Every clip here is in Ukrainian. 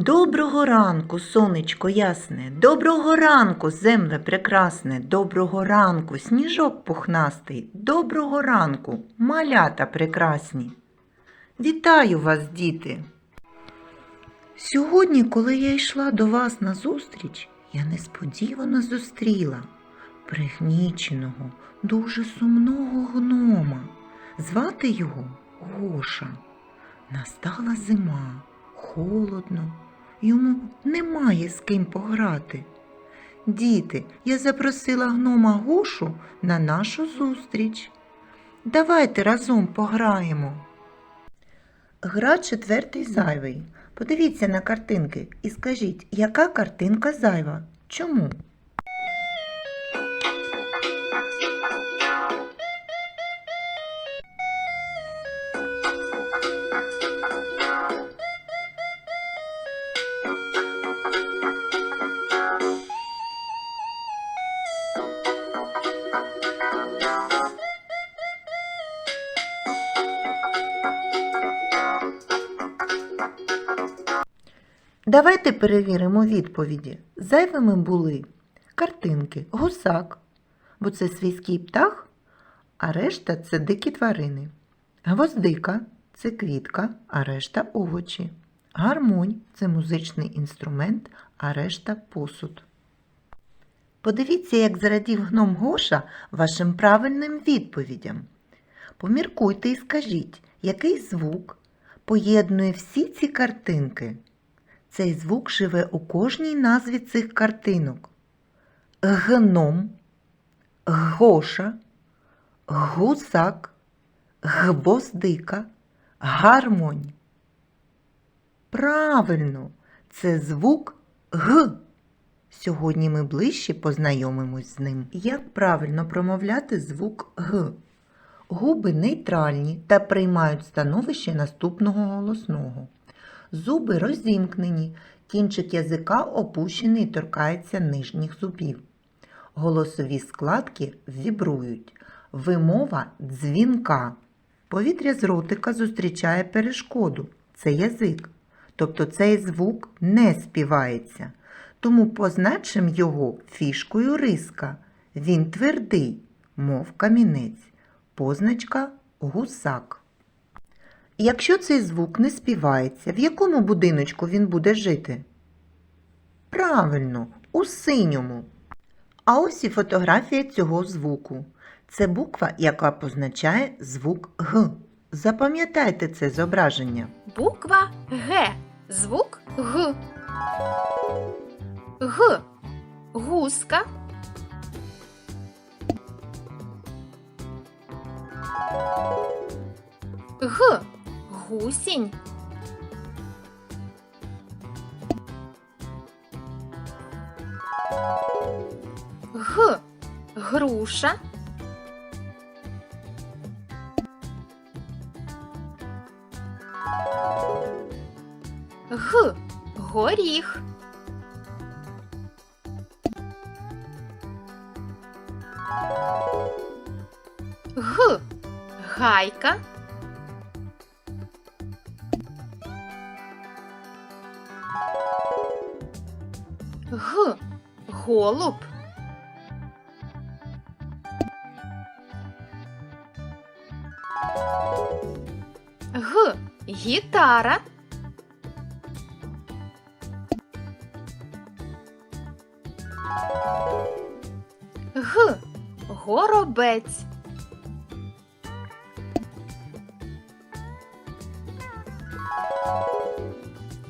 Доброго ранку, сонечко ясне, доброго ранку, земле прекрасне, доброго ранку, сніжок пухнастий, доброго ранку, малята прекрасні. Вітаю вас, діти! Сьогодні, коли я йшла до вас на зустріч, я несподівано зустріла пригніченого, дуже сумного гнома. Звати його Гоша. Настала зима, холодно, йому немає з ким пограти. Діти, я запросила гнома Гушу на нашу зустріч. Давайте разом пограємо. Гра четвертий зайвий. Подивіться на картинки і скажіть, яка картинка зайва? Чому? Давайте перевіримо відповіді. Зайвими були картинки, гусак, бо це свійський птах, а решта це дикі тварини. Гвоздика це квітка, а решта овочі. Гармонь це музичний інструмент, а решта посуд. Подивіться, як зрадів гном Гоша вашим правильним відповідям. Поміркуйте і скажіть, який звук поєднує всі ці картинки. Цей звук живе у кожній назві цих картинок. Гном, гоша, гусак, гвоздика, гармонь. Правильно, це звук Г. Сьогодні ми ближче познайомимось з ним. Як правильно промовляти звук Г? Губи нейтральні та приймають становище наступного голосного. Зуби розімкнені, кінчик язика опущений і торкається нижніх зубів. Голосові складки вібрують. Вимова дзвінка. Повітря з ротика зустрічає перешкоду. Це язик. Тобто цей звук не співається. Тому позначимо його фішкою риска. Він твердий, мов камінець. Позначка гусак. Якщо цей звук не співається, в якому будиночку він буде жити? Правильно, у синьому. А ось і фотографія цього звуку. Це буква, яка позначає звук Г. Запам'ятайте це зображення. Буква Г. Звук Г. Г. Гуска. Г. Гусінь. Г. Груша. Г. Горіх. Г. Гайка. Голуб. Г. Гітара. Г. Горобець.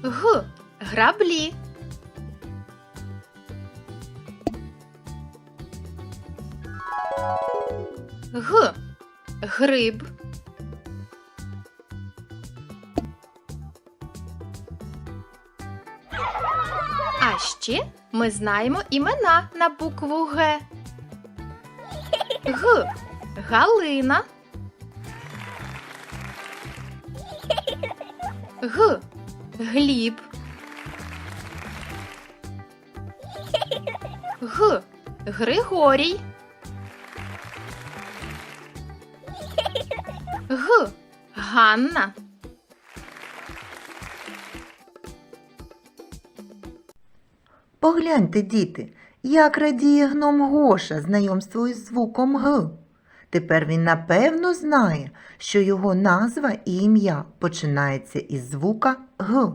Г. Граблі. Г. Гриб. А ще ми знаємо імена на букву Г. Г. Галина. Г. Гліб. Г. Григорій. Г. Ганна. Погляньте, діти, як радіє гном Гоша знайомству із звуком Г. Тепер він напевно знає, що його назва і ім'я починається із звука Г.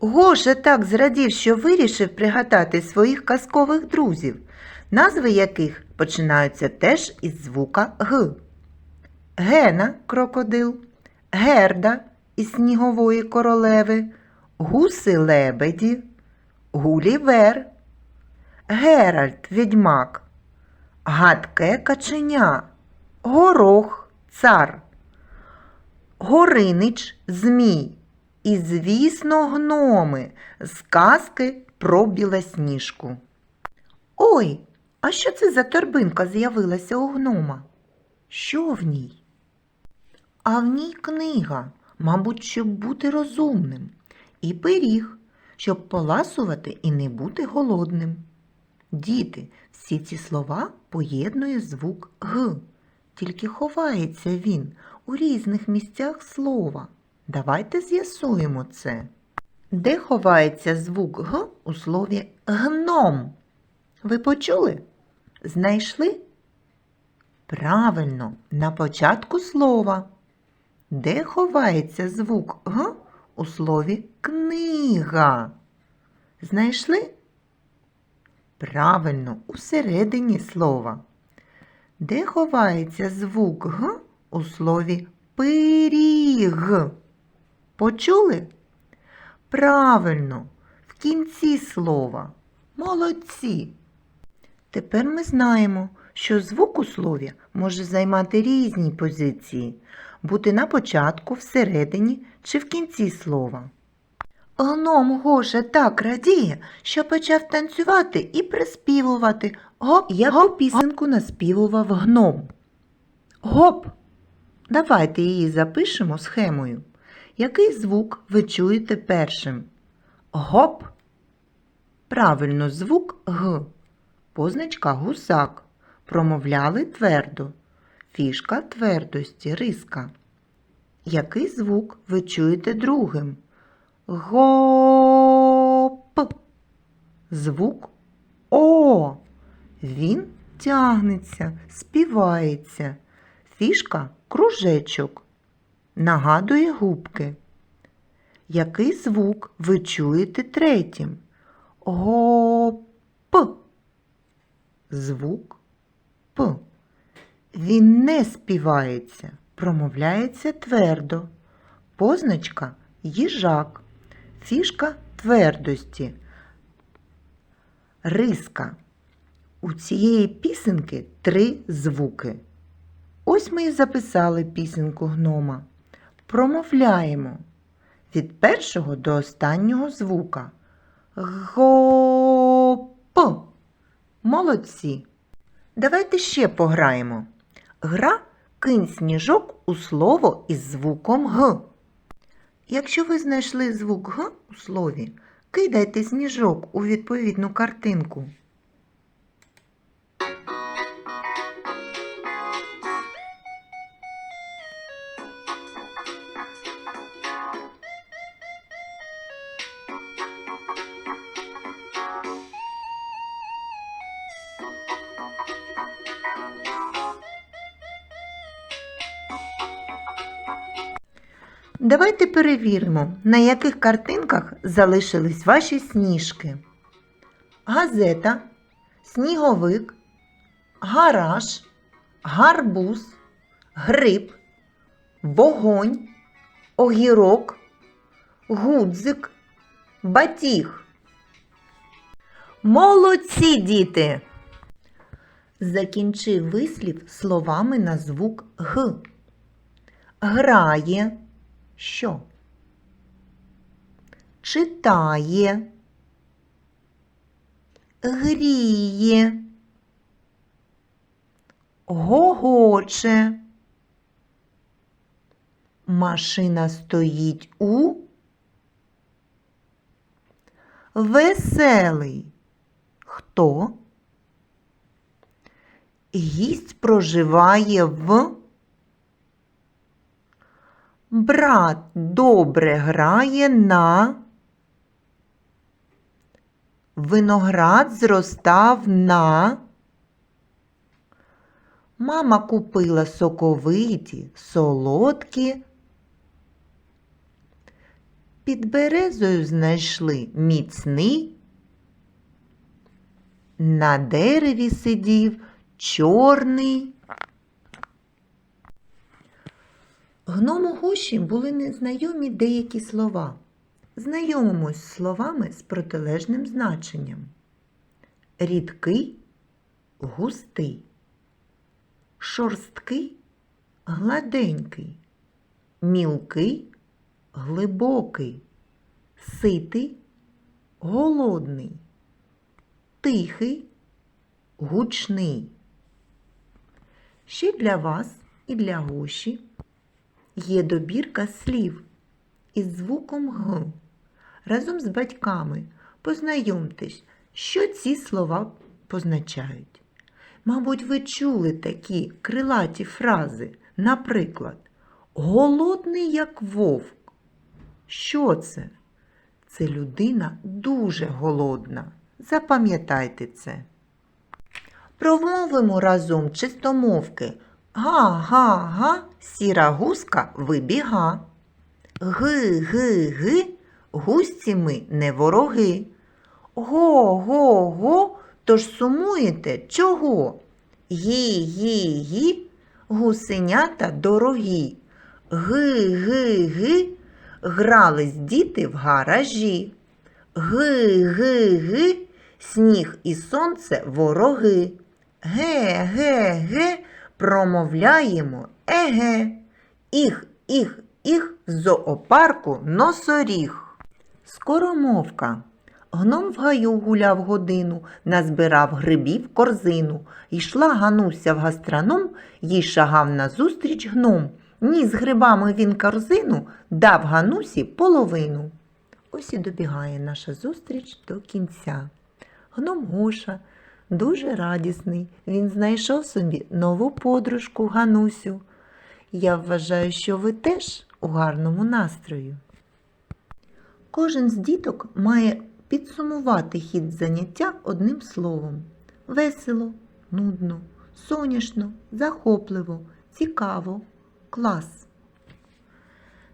Гоша так зрадів, що вирішив пригадати своїх казкових друзів, назви яких починаються теж із звука Г. Гена крокодил, Герда із снігової королеви, гуси лебеді, Гулівер, Геральт відьмак, Гадке каченя, Горох цар, Горинич змій і, звісно, гноми з казки про білосніжку. Ой, а що це за торбинка з'явилася у гнома? Що в ній? А в ній книга, мабуть, щоб бути розумним, і пиріг, щоб поласувати і не бути голодним. Діти, всі ці слова поєднує звук Г, тільки ховається він у різних місцях слова. Давайте з'ясуємо це. Де ховається звук Г у слові гном? Ви почули? Знайшли? Правильно, на початку слова. Де ховається звук Г у слові книга? Знайшли? Правильно, усередині слова. Де ховається звук Г у слові пиріг? Почули? Правильно, в кінці слова. Молодці. Тепер ми знаємо, що звук у слові може займати різні позиції, бути на початку, всередині чи в кінці слова. Гном Гоша так радіє, що почав танцювати і приспівувати. Гоп, яку пісеньку наспівував гном. Гоп. Давайте її запишемо схемою. Який звук ви чуєте першим? Гоп. Правильно, звук Г. Позначка гусак. Промовляли твердо. Фішка твердості, риска. Який звук ви чуєте другим? Гоп. Звук О. Він тягнеться, співається. Фішка кружечок. Нагадує губки. Який звук ви чуєте третім? Гоп. Звук П. Він не співається, промовляється твердо. Позначка їжак, фішка твердості. Риска. У цієї пісенки три звуки. Ось ми і записали пісенку гнома. Промовляємо від першого до останнього звука. Гоп. Молодці. Давайте ще пограємо. Гра кинь сніжок у слово із звуком Г. Якщо ви знайшли звук Г у слові, кидайте сніжок у відповідну картинку. Давайте перевіримо, на яких картинках залишились ваші сніжки. Газета, сніговик, гараж, гарбуз, гриб, вогонь, огірок, гудзик, батіг. Молодці, діти! Закінчи вислів словами на звук Г. Грає. Що? Читає, гріє, гогоче. Машина стоїть у веселий. Хто? Гість проживає в Брат добре грає на Виноград зростав на. Мама купила соковиті, солодкі. Під березою знайшли міцний. На дереві сидів чорний. Гному Гоші були незнайомі деякі слова. Знайомимось словами з протилежним значенням. Рідкий, густий, шорсткий, гладенький, мілкий, глибокий, ситий, голодний, тихий, гучний. Ще для вас і для Гоші є добірка слів із звуком Г. Разом з батьками познайомтесь, що ці слова позначають. Мабуть, ви чули такі крилаті фрази, наприклад, голодний як вовк. Що це? Це людина дуже голодна. Запам'ятайте це. Промовимо разом чистомовки. Га-га-га, сіра гуска вибіга. Ги-ги-ги, густі ми не вороги. Го-го-го, тож сумуєте чого? Гі-гі-гі, гусенята дорогі. Ги-ги-ги, грались діти в гаражі. Ги-ги-ги, сніг і сонце вороги. Ге-ге-ге, промовляємо еге. Їх, їх, їх в зоопарку носоріг. Скоромовка. Гном в гаю гуляв годину, назбирав грибів корзину. Йшла Гануся в гастроном, їй шагав назустріч гном. Ніс грибами він корзину, дав Ганусі половину. Ось і добігає наша зустріч до кінця. Гном Гоша дуже радісний. Він знайшов собі нову подружку Ганусю. Я вважаю, що ви теж у гарному настрою. Кожен з діток має підсумувати хід заняття одним словом: весело, нудно, соняшно, захопливо, цікаво, клас.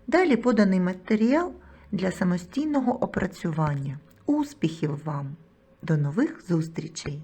Далі поданий матеріал для самостійного опрацювання. Успіхів вам! До нових зустрічей!